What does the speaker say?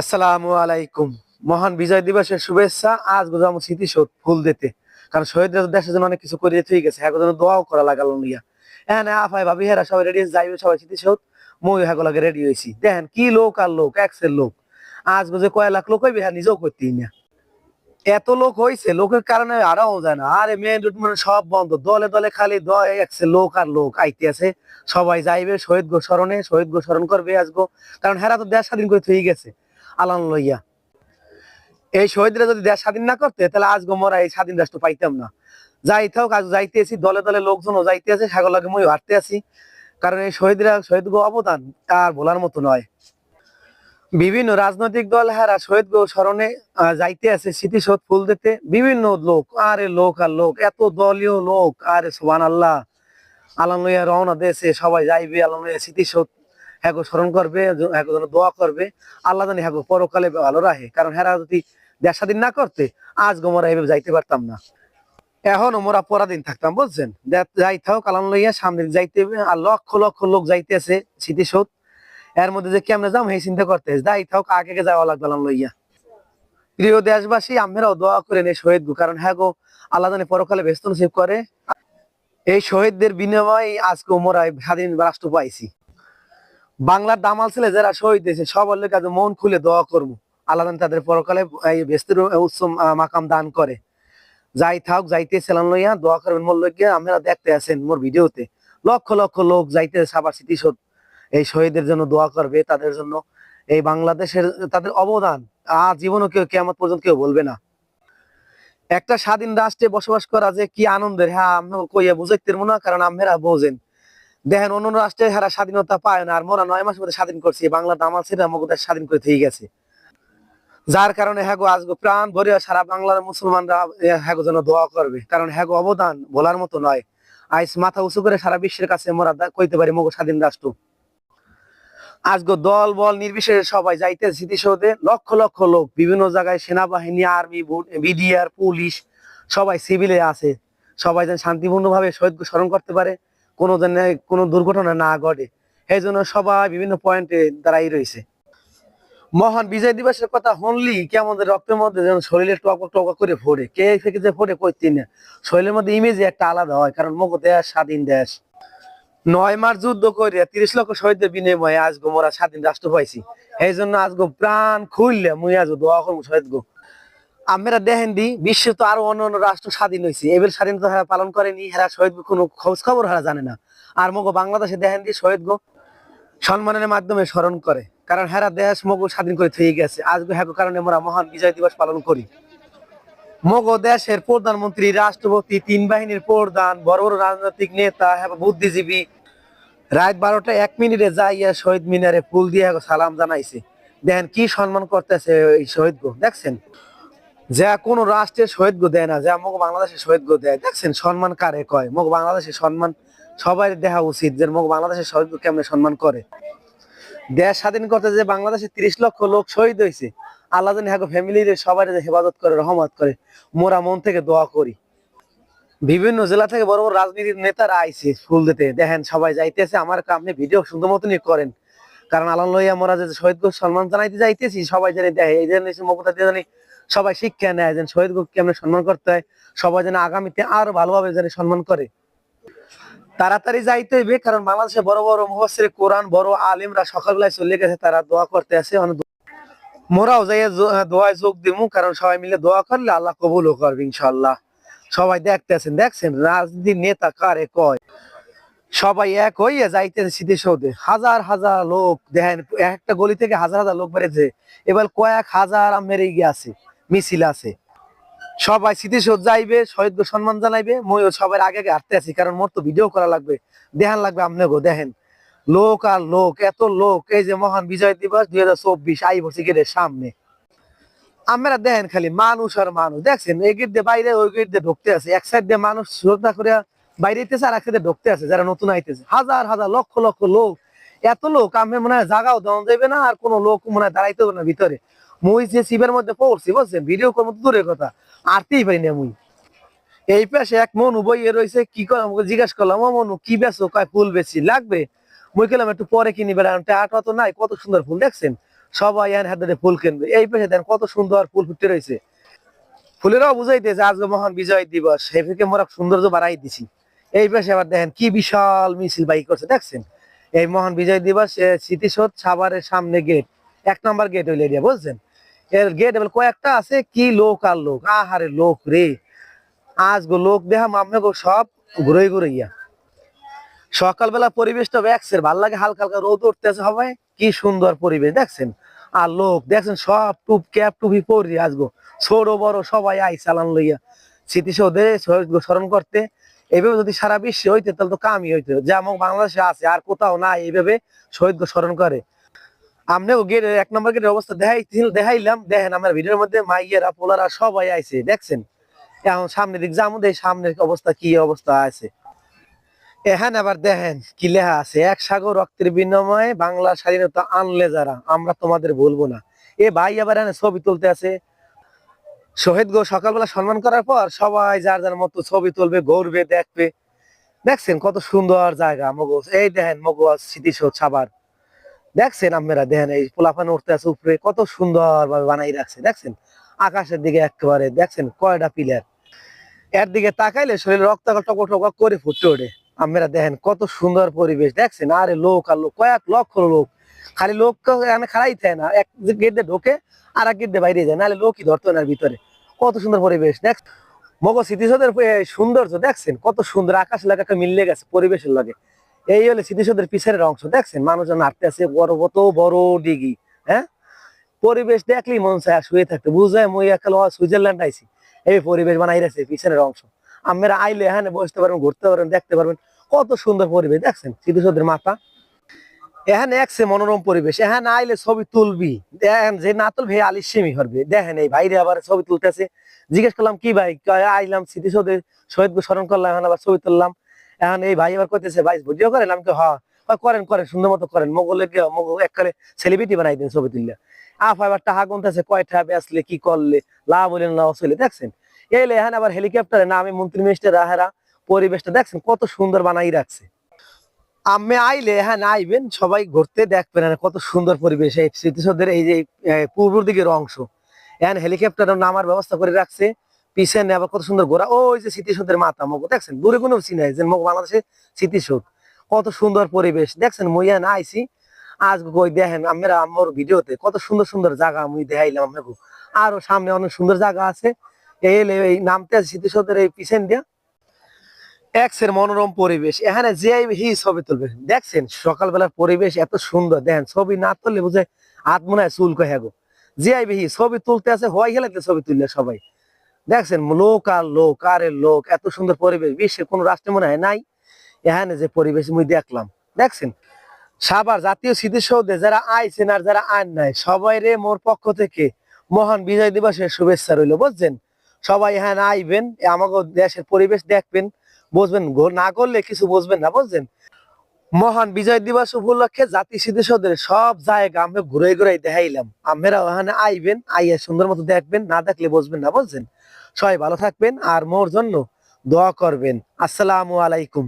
আসসালামু আলাইকুম। মহান বিজয় দিবসের শুভেচ্ছা, আজ গোজাম স্মৃতিসৌধ ফুল দিতে। কারণ শহীদরা তো দেশের জন্য অনেক কিছু করে ঠিক আছে হ্যাঁ দোয়াও করা লাগালো নিয়া হ্যাঁ না আফাই ভাবি, হেরা সবাই রেডি যাইবে সবাই স্মৃতিসৌধ। মই হ্যাঁ লাগে রেডি হয়েছি দেখেন, কি লোক আর লোক, একসের লোক। আজ গোজে কয় লাখ লোক হইবে হ্যাঁ নিজেও করতেই না। এত লোক হয়েছে লোকের কারণে আরাও যায় আরে মেন রুট মানে সব বন্ধ। দলে দলে খালি একসে লোক আর লোক আইতে আছে। সবাই যাইবে, শহীদ গো স্মরণে শহীদ গো স্মরণ করবে আজগো কারণ হেরা তো দেশ স্বাধীন করে থই গেছে। আলান লইয়া। এই শহীদরা যদি দেশ স্বাধীন না করতে, তাহলে আজগো মোরা এই স্বাধীন রাষ্ট্র পাইতাম না। যাইতে হোক আজ যাইতেছি দলে দলে লোকজনও যাইতে আছে, সাগর লাগে মই হাঁটতে আছি। কারণ এই শহীদরা শহীদ গো অবদান আর বলার মতো নয়। বিভিন্ন রাজনৈতিক দল হারা শহীদ গো স্মরণে যাইতে আছে, স্মৃতিসৌধ ফুল দিতে। বিভিন্ন লোক, আরে লোক আর লোক, এত দলীয় লোক, আরে সোহান আল্লাহ লইয়া রওনা দেশে সবাই যাইবে আলাম লইয়া স্মৃতিসৌধ হ্যাঁ স্মরণ করবে দোয়া করবে, আল্লাহ জানি হ্যাঁ পরকালে ভালো রাখে কারণ হেরা যদি দেশ স্বাধীন না করতে, আজ গোমরা এভাবে যাইতে পারতাম না। এখন মোরা পরাধীন থাকতাম, বুঝছেন? দে- যাই থাক কালাম লইয়া সামনে যাইতে আর লক্ষ লক্ষ লোক যাইতে আছে স্মৃতিসৌধ। এর মধ্যে যে কেমনে যাম এই চিন্তা করতে আছে। যাই থাক আগে আগে যাওয়া লাগবে আলাম লইয়া। প্রিয় দেশবাসী আমরাও দোয়া করে নেই শহীদ গো, কারণ হ্যাঁ গো আল্লাহ জানি পরকালে ব্যস্ত নসিব করে। এই শহীদদের বিনিময়ে আজকে মোরা স্বাধীন রাষ্ট্র পাইছি। বাংলার দামাল ছেলে যারা শহীদ হয়েছে, সবার লোক মন খুলে দোয়া করব। আল্লাহ তাদের পরকালে এই ব্যস্তের উচ্চ মাকাম দান করে। যাই থাক, যাইতে সেলান লইয়া দোয়া করবেন। মোর লইয়া আপনারা দেখতে আছেন মোর ভিডিওতে। লক্ষ লক্ষ লোক যাইতে সাবার স্মৃতিসৌধ। এই শহীদের জন্য দোয়া করবে, তাদের জন্য এই বাংলাদেশের তাদের অবদান। আর জীবনও কেউ কেমন পর্যন্ত কেউ বলবে না। একটা স্বাধীন রাষ্ট্রে বসবাস করা যে কি আনন্দের হ্যাঁ আমি কইয়া বুঝাইতে না, কারণ আমরা বোঝেন। দেখেন অন্য রাষ্ট্রে হারা স্বাধীনতা পায় না, আর মোরা নয় মাসের মধ্যে স্বাধীন করছি। বাংলা দামাল ছেড়ে দেশ স্বাধীন করে থেকে গেছে। যার কারণে হ্যাগো আজগো প্রাণ ভরে সারা বাংলার মুসলমানরা হ্যাগো যেন দোয়া করবে। কারণ হ্যাগো অবদান বলার মতো নয়। আইস মাথা উঁচু করে সারা বিশ্বের কাছে মোরা কইতে পারি মগো স্বাধীন রাষ্ট্র। আজগো দল, বল, নির্বিশেষে সবাই যাইতে স্মৃতিসৌধে। লক্ষ লক্ষ লোক, বিভিন্ন জায়গায় সেনাবাহিনী, আর্মি বিডিআর, পুলিশ, সবাই সিভিলে আছে। সবাই যেন শান্তিপূর্ণভাবে শহীদ স্মরণ করতে পারে। কোনো যেন কোনো দুর্ঘটনা না ঘটে। এই জন্য সবাই বিভিন্ন পয়েন্টে দাঁড়াই রয়েছে। মহান বিজয় দিবসের কথা হনলি কি আমাদের রক্তের মধ্যে যেন শরীরে টক টক করে ফোড়ে? কে থেকে যে ফোড়ে কইতে না। শরীরের মধ্যে ইমেজ একটা আলাদা হয়, কারণ মগ দেশ, স্বাধীন দেশ। নয় মাস যুদ্ধ করে তিরিশ লক্ষ শহীদের বিনিময়ে আজ গো মোরা স্বাধীন রাষ্ট্র পাইছি। এই জন্য আজ গো প্রাণ খুললে মুই আজ দোয়া করব শহীদ গো আমরা দেখেন দি বিশ্বে তো আরও অন্য অন্য রাষ্ট্র স্বাধীন হয়েছে এবার স্বাধীনতা হেরা পালন করেনি, হেরা শহীদ কোনো খোঁজ খবর হারা জানে না। আর মগো বাংলাদেশে দেখেন দি শহীদ গো সম্মানের মাধ্যমে স্মরণ করে, কারণ হেরা দেশ মগো স্বাধীন করে থেকে গেছে। আজকে হ্যাঁ কারণে আমরা মহান বিজয় দিবস পালন করি। মগো দেশের প্রধানমন্ত্রী, রাষ্ট্রপতি, তিন বাহিনীর প্রধান, বড় বড় রাজনৈতিক নেতা হ্যাঁ বুদ্ধিজীবী, রাত বারোটা এক মিনিটে যাইয়া শহীদ মিনারে ফুল দিয়ে সালাম জানাইছে। দেখেন কি সম্মান করতেছে এই শহীদ গো, দেখছেন? যা কোন রাষ্ট্রের শহীদ গো দেয় না, যা মগ বাংলাদেশের শহীদ গো দেয়। দেখছেন সম্মান কারে কয়? মগ বাংলাদেশের সম্মান সবাই দেখা উচিত যে মগ বাংলাদেশের শহীদ কেমনে সম্মান করে। দেশ স্বাধীন করতে যে বাংলাদেশে তিরিশ লক্ষ লোক শহীদ হয়েছে, আল্লাহ সবাই হেফাজত করে, রহমত করে, মোরা মন থেকে দোয়া করি। বিভিন্ন জেলা থেকে বড় বড় রাজনীতির নেতারা আইছে ফুল দিতে। দেখেন সবাই যাইতেছে, আমার আপনি ভিডিও সুন্দর মতনই করেন। কারণ আল্লাহ লইয়া মোরা শহীদ গো সম্মান জানাইতে যাইতেছি, সবাই জানি দেখে, এই জন্য মমতা দিয়ে জানি সবাই শিক্ষা নেয়, যেন শহীদ গো কেমন সম্মান করতে হয়, সবাই যেন আগামীতে আরও ভালোভাবে যেন সম্মান করে। তাড়াতাড়ি যাইতে হইবে, কারণ বাংলাদেশে বড় বড় মুহসির কোরআন, বড় আলিমরা সকালবেলায় চলে গেছে, তারা দোয়া করতে আছে মোরাও যাই দোয়ায় যোগ দিব কারণ সবাই মিলে দোয়া করলে আল্লাহ কবুলও করবে ইনশাল্লাহ সবাই দেখতে আছেন দেখছেন রাজনীতির নেতা কারে কয়? সবাই এক হইয়া যাইতেছে স্মৃতিসৌধে হাজার হাজার লোক, দেখেন, একটা গলি থেকে হাজার হাজার লোক বেড়েছে এবার কয়েক হাজার মেরে গিয়ে আছে, মিছিল আছে। সবাই স্মৃতিসৌধ যাইবে শহীদ গো সম্মান জানাইবে। মইও সবার আগে আগে হাঁটতে আছি, কারণ মোর তো ভিডিও করা লাগবে, দেখান লাগবে আপনি গো দেখেন। লোক আর লোক, এত লোক, এই যে মহান বিজয় দিবস দুই হাজার চব্বিশ, আই বসে গেটের সামনে। আমরা দেখেন খালি মানুষ আর মানুষ, দেখছেন? এই গেট দিয়ে বাইরে, ওই গেট দিয়ে ঢুকতে আছে। এক সাইড দিয়ে মানুষ শ্রদ্ধা করে বাইরে হইতেছে আর এক সাইডে ঢুকতে আছে, যারা নতুন আইতেছে। হাজার হাজার, লক্ষ লক্ষ লোক। এত লোক, আমি মনে হয় জাগাও দেওয়া যাবে না, আর কোনো লোক মনে হয় দাঁড়াইতে না ভিতরে। মুই যে শিবের মধ্যে পড়ছি, বুঝছেন? ভিডিও করব তো দূরের কথা। আরতেই পারি না মুই। এই পাশে এক মনু বইয়ে রয়েছে কি করে আমাকে জিজ্ঞাসা করলাম, ও মনু, কি বেছো কয়, ফুল বেশি লাগবে? মুই গেলাম একটু পরে কিনি বেড়াম আটা তো নাই, কত সুন্দর ফুল, দেখছেন? সবাই এখানে হাতে ফুল কিনবে। এই পেশে দেন, কত সুন্দর ফুল ফুটে রয়েছে ফুলেরাও বুঝাইতে যে আজকে মহান বিজয় দিবস সেই থেকে মোরা সৌন্দর্য বাড়াই দিছি। এই পাশে আবার দেখেন কি বিশাল মিছিল বাইক করছে, দেখছেন? এই মহান বিজয় দিবস স্মৃতিসৌধ সাভারের সামনে গেট এক নম্বর গেট হইলে এরিয়া, বুঝছেন? এর গেট এবার কয়েকটা আছে, কি লোক আর লোক? আহারে লোক রে! আজ গো লোক মামনে গো সব ঘুরে ঘুরে ইয়া সকালবেলা পরিবেশটা ব্যাকসের ভালো লাগে, হালকা হালকা রোদ উঠতেছে সবাই কি সুন্দর পরিবেশ, দেখছেন? আর লোক, দেখছেন? সব টুপ ক্যাপ টুপি পরি আজগো ছোট বড় সবাই আই চালান লইয়া। স্মৃতিসৌধে স্মরণ করতে এইভাবে যদি সারা বিশ্বে হইতে, তাহলে তো কামই হইতো। যেমন বাংলাদেশে আছে, আর কোথাও না এইভাবে শহীদ স্মরণ করে। আমনে গেট, এক নম্বর গেটের অবস্থা দেখাই দেখাইলাম। দেখেন আমার ভিডিওর মধ্যে মাইয়েরা, পোলারা সবাই আইছে, দেখছেন? এখন সামনের দিক যাব দেখ সামনের অবস্থা, কি অবস্থা আছে। এখানে আবার দেখেন কি লেখা আছে, এক সাগর রক্তের বিনিময়ে বাংলা স্বাধীনতা আনলে যারা, আমরা তোমাদের বলব না। এ ভাই আবার এখানে ছবি তুলতে আছে শহীদ গো, সকালবেলা সম্মান করার পর সবাই যার যার মতো ছবি তুলবে, ঘুরবে, দেখবে। দেখছেন কত সুন্দর জায়গা মগজ এই দেখেন মগজ স্মৃতিসৌধ সাবার দেখছেন আপনারা, দেখেন এই পোলাপান উঠতে আছে উপরে, কত সুন্দর ভাবে বানাই রাখছে, দেখছেন? আকাশের দিকে একেবারে, দেখছেন? কয়টা পিলার। এর দিকে তাকাইলে শরীর রক্ত টক টক করে ফুটে ওঠে। আপনারা দেখেন কত সুন্দর পরিবেশ, দেখছেন? আরে লোক আর লোক, কয়েক লক্ষ লোক। খালি লোক এখানে খাড়াই থাকে না, এক গেট দিয়ে ঢোকে আর এক গেট দিয়ে বাইরে যায়, নাহলে লোকই ধরতো না ভিতরে। কত সুন্দর পরিবেশ। দেখ মগজ স্মৃতিসৌধের সৌন্দর্য, দেখছেন? কত সুন্দর আকাশ একটা মিললে গেছে পরিবেশের লাগে। এই হলে স্মৃতিসৌধের পিছনের অংশ, দেখছেন? মানুষজন হাঁটতে আছে বড়, কত বড় ডিগি হ্যাঁ? পরিবেশ দেখলেই মন চায় শুয়ে থাকতে। বুঝায় মই একাল সুইজারল্যান্ড আইছি। এই পরিবেশ বানাই রাখছে পিছনের অংশ। আমরা আইলে এখানে বসতে পারবেন, ঘুরতে পারবেন, দেখতে পারবেন। কত সুন্দর পরিবেশ, দেখছেন? স্মৃতিসৌধের মাথা। এখানে একসে মনোরম পরিবেশ এখানে আইলে ছবি তুলবি। দেখেন যে না তুলবে আলিসেমি করবে। দেখেন এই ভাইরে আবার ছবি তুলতেছে। জিজ্ঞেস করলাম কি ভাই? আইলাম স্মৃতিসৌধে শহীদ স্মরণ করলাম এখন আবার ছবি তুললাম। এখন এই ভাই আবার করতেছে ভাই ভিডিও করেন? আমি হ্যাঁ। কয়, করেন করেন সুন্দর মতো করেন। মোগলে মোগল এককালে সেলিব্রিটি বানাই দিন ছবি তুললে আফ আবার টাকা গুনতেছে কয়টা বেসলে কি করলে? লাভ হইলেন লস হইলে দেখছেন? এইলে এখানে আবার হেলিকপ্টারে না আমি মন্ত্রী মিনিস্টার রাহেরা পরিবেশটা দেখছেন? কত সুন্দর বানাই রাখছে। আমি আইলে হ্যাঁ আইবেন, সবাই ঘুরতে দেখবেন কত সুন্দর পরিবেশ। এই স্মৃতিসৌধের এই যে পূর্ব দিকের অংশ। এখানে হেলিকপ্টার নামার ব্যবস্থা করে রাখছে। পিছনে আবার কত সুন্দর ঘোরা। ওই যে স্মৃতিসৌধের মাথা, মগ, দেখছেন? দূরে কোনো চিনাই যে মগ বাংলাদেশে স্মৃতিসৌধ। কত সুন্দর পরিবেশ, দেখছেন? মই না আইছি। আজ কই দেখেন আমরা আমার ভিডিওতে কত সুন্দর সুন্দর জায়গা আমি দেখাইলাম আপনাকে। আরও সামনে অনেক সুন্দর জায়গা আছে। এই নামতে আছে স্মৃতিসৌধের এই পিছন দিয়া। এক্সের মনোরম পরিবেশ, এখানে যে হি ছবি তুলবে। দেখছেন, সকালবেলার পরিবেশ এত সুন্দর। দেখেন, ছবি না তুললে বুঝে হাত মনে হয় চুল কহে গো। যে আইবি হি ছবি তুলতে আছে হওয়াই গেলে ছবি তুললে সবাই। দেখছেন লোক আর লোক আরে লোক, এত সুন্দর পরিবেশ। বিশ্বের কোন রাষ্ট্রে মনে হয় নাই। এখানে যে পরিবেশ মুই দেখলাম। দেখছেন, সাবার জাতীয় স্মৃতিসৌধে যারা আইছেন আর যারা আইন নাই, সবাই রে মোর পক্ষ থেকে মহান বিজয় দিবসের শুভেচ্ছা রইল। বুঝছেন? সবাই এখানে আইবেন আমাকে দেশের পরিবেশ দেখবেন। বুঝবেন না করলে কিছু বুঝবেন না, বুঝছেন? মহান বিজয় দিবস উপলক্ষে জাতি সিদ্ধের সব জায়গা আমরা ঘুরে ঘুরে দেখাইলাম। আমরা ওখানে আইবেন, আইয়া সুন্দর মতো দেখবেন, না দেখলে বুঝবেন না, বুঝছেন? সবাই ভালো থাকবেন আর মোর জন্য দোয়া করবেন। আসসালামু আলাইকুম।